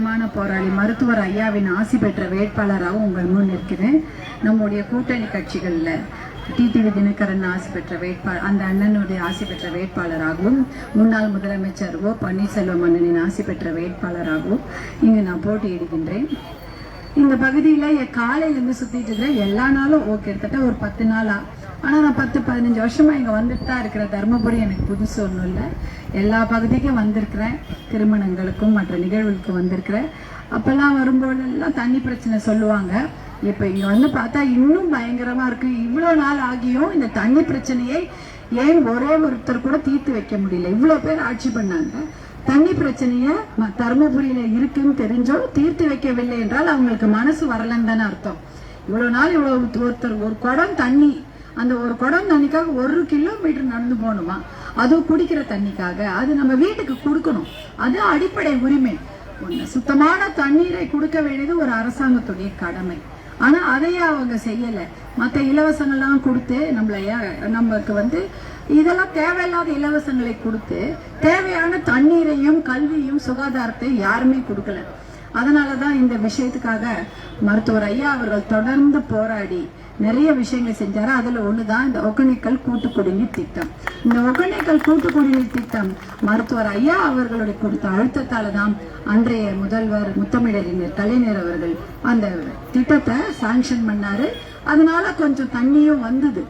கடினமான போராளி மருத்துவர் ஐயாவின் ஆசி பெற்ற வேட்பாளராகவும் உங்கள் முன் நிற்கிறேன். நம்முடைய கூட்டணி கட்சிகளில் டிடிவி தினகரன் ஆசி பெற்ற வேட்பாளர் அந்த அண்ணனுடைய ஆசி பெற்ற வேட்பாளராகவும் முன்னாள் முதலமைச்சர் ஓ பன்னீர்செல்வம் அண்ணனின் ஆசி பெற்ற வேட்பாளராகவும் இங்கு நான் போட்டியிடுகின்றேன். இந்த பகுதியில் என் காலையிலேருந்து சுற்றிட்டு இருக்கிற எல்லா நாளும் ஓ கிட்டத்தட்ட ஒரு பத்து நாளாக ஆனால் நான் பத்து பதினஞ்சு வருஷமாக இங்கே வந்துட்டு தான் இருக்கிற தருமபுரி எனக்கு புதுசு ஒன்றும் இல்லை. எல்லா பகுதிக்கும் வந்திருக்கிறேன். திருமணங்களுக்கும் மற்ற நிகழ்வுகளுக்கும் வந்திருக்கிறேன். அப்போல்லாம் வரும்போதெல்லாம் தண்ணி பிரச்சனை சொல்லுவாங்க. இப்போ இங்கே வந்து பார்த்தா இன்னும் பயங்கரமாக இருக்குது இவ்வளோ நாள் ஆகியும் இந்த தண்ணி பிரச்சனையை ஏன் ஒரே ஒருத்தர் கூட தீர்த்து வைக்க முடியல? இவ்வளோ பேர் ஆட்சி பண்ணாங்க. தண்ணி பிரச்சனையை தருமபுரியில் இருக்குன்னு தெரிஞ்சோ தீர்த்து வைக்கவில்லை என்றால் அவங்களுக்கு மனசு வரலன்னு தானே அர்த்தம். இவ்வளோ நாள் இவ்வளோ ஒருத்தர் ஒரு குடம் தண்ணி அந்த ஒரு குடம் தண்ணிக்காக ஒரு கிலோமீட்டர் நடந்து போகணுமா? அதுவும் குடிக்கிற தண்ணிக்காக. அது நம்ம வீட்டுக்கு கொடுக்கணும். அது அடிப்படை உரிமை. ஒன்று சுத்தமான தண்ணீரை கொடுக்க வேண்டியது ஒரு அரசாங்கத்துடைய கடமை. ஆனால் அதையே அவங்க செய்யலை. மற்ற இலவசங்கள்லாம் கொடுத்து நம்மளைய நமக்கு வந்து இதெல்லாம் தேவையில்லாத இலவசங்களை கொடுத்து தேவையான தண்ணீரையும் கல்வியும் சுகாதாரத்தையும் யாருமே கொடுக்கல. அதனால தான் இந்த விஷயத்துக்காக மருத்துவர் ஐயா அவர்கள் தொடர்ந்து போராடி நிறைய விஷயங்கள் செஞ்சாரு. அதுல ஒண்ணுதான் இந்த ஒகேனக்கல் கூட்டு குடிநீர் திட்டம். இந்த ஒகேனக்கல் கூட்டு குடிநீர் திட்டம் மருத்துவர் ஐயா அவர்களுடைய கொடுத்த அழுத்தத்தால தான் அன்றைய முதல்வர் முத்தமிழறிஞர் கலைஞர் அவர்கள் அந்த திட்டத்தை சாங்ஷன் பண்ணாரு. அதனால கொஞ்சம் தண்ணியும் வந்தது.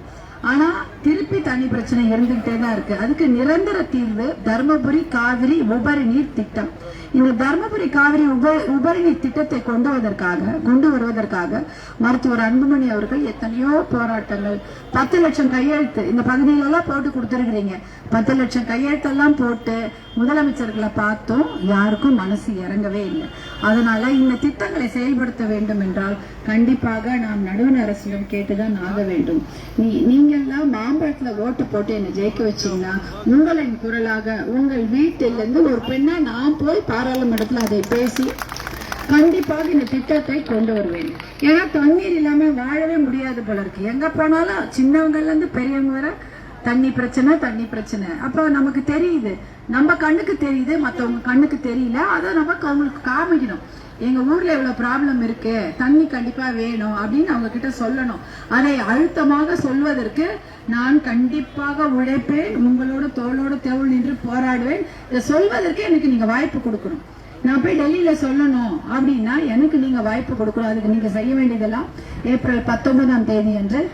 ஆனா திருப்பி தண்ணி பிரச்சனை இருந்துகிட்டே தான் இருக்கு. அதுக்கு நிரந்தர தீர்வு தர்மபுரி காவிரி உபரி நீர் திட்டம். இந்த தர்மபுரி காவிரி உப உபரி திட்டத்தை கொண்டு வருவதற்காக கொண்டு வருவதற்காக மருத்துவர் அன்புமணி அவர்கள் எத்தனையோ போராட்டங்கள். பத்து லட்சம் கையெழுத்து இந்த பகுதியில எல்லாம் போட்டு கொடுத்துருக்கிறீங்க. பத்து லட்சம் கையெழுத்தெல்லாம் போட்டு முதலமைச்சர்களை பார்த்தும் யாருக்கும் மனசு இறங்கவே இல்லை. அதனால இந்த திட்டங்களை செயல்படுத்த வேண்டும் என்றால் கண்டிப்பாக நாம் நடுவண் அரசிடம் கேட்டுதான் ஆக வேண்டும். நீ நீங்கள்லாம் மாம்பழத்துல ஓட்டு போட்டு என்னை ஜெயிக்க வச்சீங்கன்னா உங்களின் குரலாக உங்கள் வீட்டிலிருந்து ஒரு பெண்ணா நான் போய் பாராளுமன்றத்தில் அதை பேசி கண்டிப்பாக இந்த திட்டத்தை கொண்டு வருவேன். ஏன்னா தண்ணீர் இல்லாமல் வாழவே முடியாது போல இருக்கு. எங்க போனாலும் சின்னவங்கல இருந்து பெரியவங்க வர தண்ணி பிரச்சனை தண்ணி பிரச்சனை. அப்போ நமக்கு தெரியுது. நம்ம கண்ணுக்கு தெரியுது மத்தவங்க கண்ணுக்கு தெரியல. அதை நமக்கு அவங்களுக்கு காமிக்கணும். எங்க ஊர்ல இவ்வளோ ப்ராப்ளம் இருக்கு. தண்ணி கண்டிப்பா வேணும் அப்படின்னு அவங்க கிட்ட சொல்லணும். அதை அழுத்தமாக சொல்வதற்கு நான் கண்டிப்பாக உழைப்பேன். உங்களோட தோளோட தோள் நின்று போராடுவேன். இதை சொல்வதற்கு எனக்கு நீங்க வாய்ப்பு கொடுக்கணும். நான் போய் டெல்லியில சொல்லணும் அப்படின்னா எனக்கு நீங்க வாய்ப்பு கொடுக்கணும். அதுக்கு நீங்க செய்ய வேண்டியதெல்லாம் ஏப்ரல் பத்தொன்பதாம் தேதி அன்று.